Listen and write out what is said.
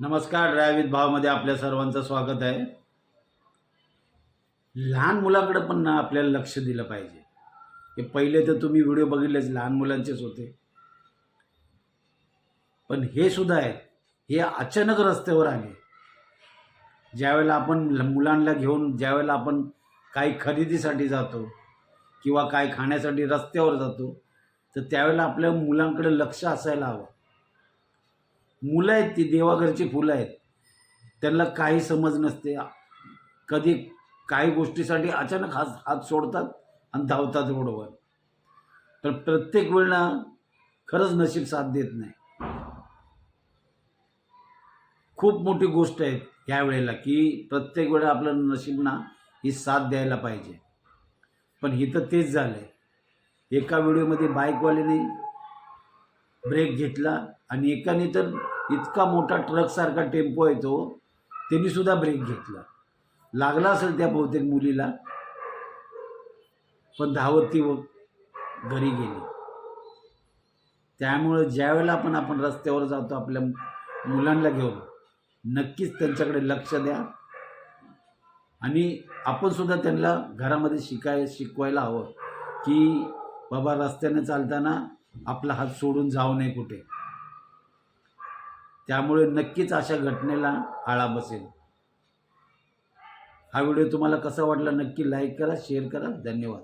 नमस्कार ड्रायवित भावमध्ये आपल्या सर्वांचं स्वागत आहे. लहान मुलाकडं पण ना आपल्याला लक्ष दिलं पाहिजे. हे पहिले तर तुम्ही व्हिडिओ बघितलेच लहान मुलांचेच होते. पण हे सुद्धा आहे हे अचानक रस्त्यावर आले. ज्यावेळेला आपण मुलांना घेऊन ज्यावेळेला आपण काही खरेदीसाठी जातो किंवा काय खाण्यासाठी रस्त्यावर जातो तर त्यावेळेला आपल्या मुलांकडे लक्ष असायला हवं. मुलं आहेत ती देवाघरची फुलं आहेत. त्यांना काही समज नसते. कधी काही गोष्टीसाठी अचानक हात हात सोडतात आणि धावतात रोडवर. तर प्रत्येक वेळेला खरंच नशीब साथ देत नाही. खूप मोठी गोष्ट आहे ह्या वेळेला की प्रत्येक वेळेला आपलं नशीब ना ही साथ द्यायला पाहिजे. पण इथं तेच झालं आहे एका व्हिडिओमध्ये बाईकवाल्याने ब्रेक घेतला आणि एकाने तर इतका मोठा ट्रकसारखा टेम्पो आहे तो त्यांनी सुद्धा ब्रेक घेतला. लागला असेल त्या बहुतेक मुलीला पण धावत ती घरी गेली. त्यामुळं ज्यावेळेला आपण आपण रस्त्यावर जातो आपल्या मुलांना घेऊन नक्कीच त्यांच्याकडे लक्ष द्या. आणि आपण सुद्धा त्यांना घरामध्ये शिकाय शिकवायला हवं की बाबा रस्त्याने चालताना आपला हात सोडून जाऊ नये कुठे. त्यामुळे नक्कीच अशा घटनेला आळा बसेल. हा व्हिडिओ तुम्हाला कसा वाटला नक्की लाईक करा शेअर करा. धन्यवाद.